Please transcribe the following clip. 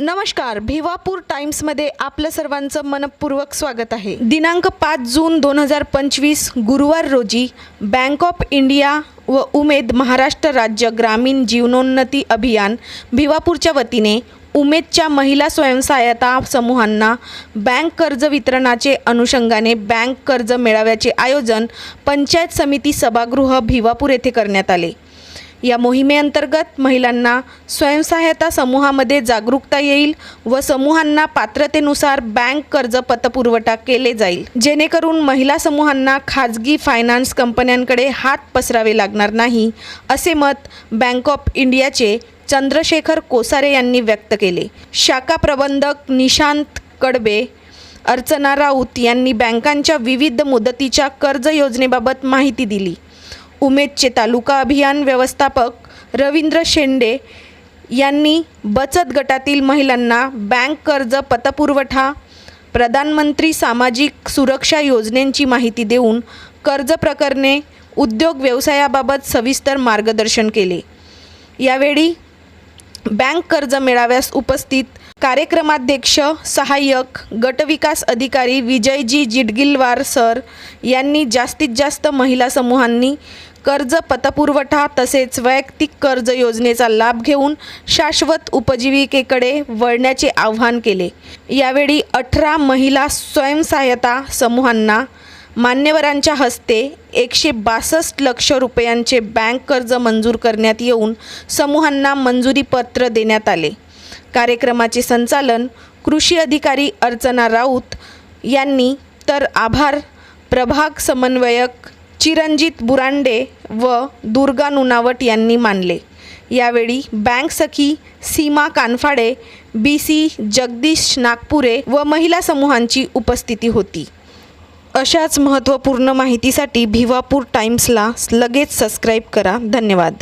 नमस्कार भिवापूर टाइम्समध्ये आपलं सर्वांचं मनपूर्वक स्वागत आहे. दिनांक पाच जून दोन हजार पंचवीस गुरुवार रोजी बँक ऑफ इंडिया व उमेद महाराष्ट्र राज्य ग्रामीण जीवनोन्नती अभियान भिवापूरच्या वतीने उमेदच्या महिला स्वयंसहायता समूहांना बँक कर्ज वितरणाचे अनुषंगाने बँक कर्ज मेळाव्याचे आयोजन पंचायत समिती सभागृह भिवापूर येथे करण्यात आले. या मोहिमेअंतर्गत महिलांना स्वयंसहायता समूहामध्ये जागरूकता येईल व समूहांना पात्रतेनुसार बँक कर्ज पतपुरवठा केले जाईल. जेणेकरून महिला समूहांना खाजगी फायनान्स कंपन्यांकडे हात पसरावे लागणार नाही असे मत बँक ऑफ इंडियाचे चंद्रशेखर कोसारे यांनी व्यक्त केले. शाखा प्रबंधक निशांत कडबे अर्चना राऊत यांनी बँकांच्या विविध मुदतीच्या कर्ज योजनेबाबत माहिती दिली. उमेदचे तालुका अभियान व्यवस्थापक रवींद्र शेंडे यांनी बचत गटातील महिलांना बँक कर्ज पतपुरवठा प्रधानमंत्री सामाजिक सुरक्षा योजनेची माहिती देऊन कर्ज प्रकरणे उद्योग व्यवसायाबाबत सविस्तर मार्गदर्शन केले. यावेळी बँक कर्ज मेळाव्यास उपस्थित कार्यक्रमाध्यक्ष सहाय्यक गटविकास अधिकारी विजयजी जिडगिलवार सर यांनी जास्तीत जास्त महिला समूहांनी कर्ज पतपुरवठा तसेच वैयक्तिक कर्ज योजनेचा लाभ घेऊन शाश्वत उपजीविकेकडे वळण्याचे आवाहन केले. यावेळी अठरा महिला स्वयंसहायता समूहांना मान्यवरांच्या हस्ते एकशे बासष्ट लक्ष रुपयांचे बँक कर्ज मंजूर करण्यात येऊन समूहांना मंजुरीपत्र देण्यात आले. कार्यक्रमाचे संचालन कृषी अधिकारी अर्चना राऊत यांनी तर आभार. प्रभाग समन्वयक चिरंजित बुरांडे व दुर्गा नुनावट यांनी मानले. यावेळी बँक सखी सीमा कानफाडे बी सी जगदीश नागपुरे व महिला समूहांची उपस्थिती होती. अशाच महत्त्वपूर्ण माहितीसाठी भिवापूर टाईम्सला लगेच सबस्क्राईब करा. धन्यवाद.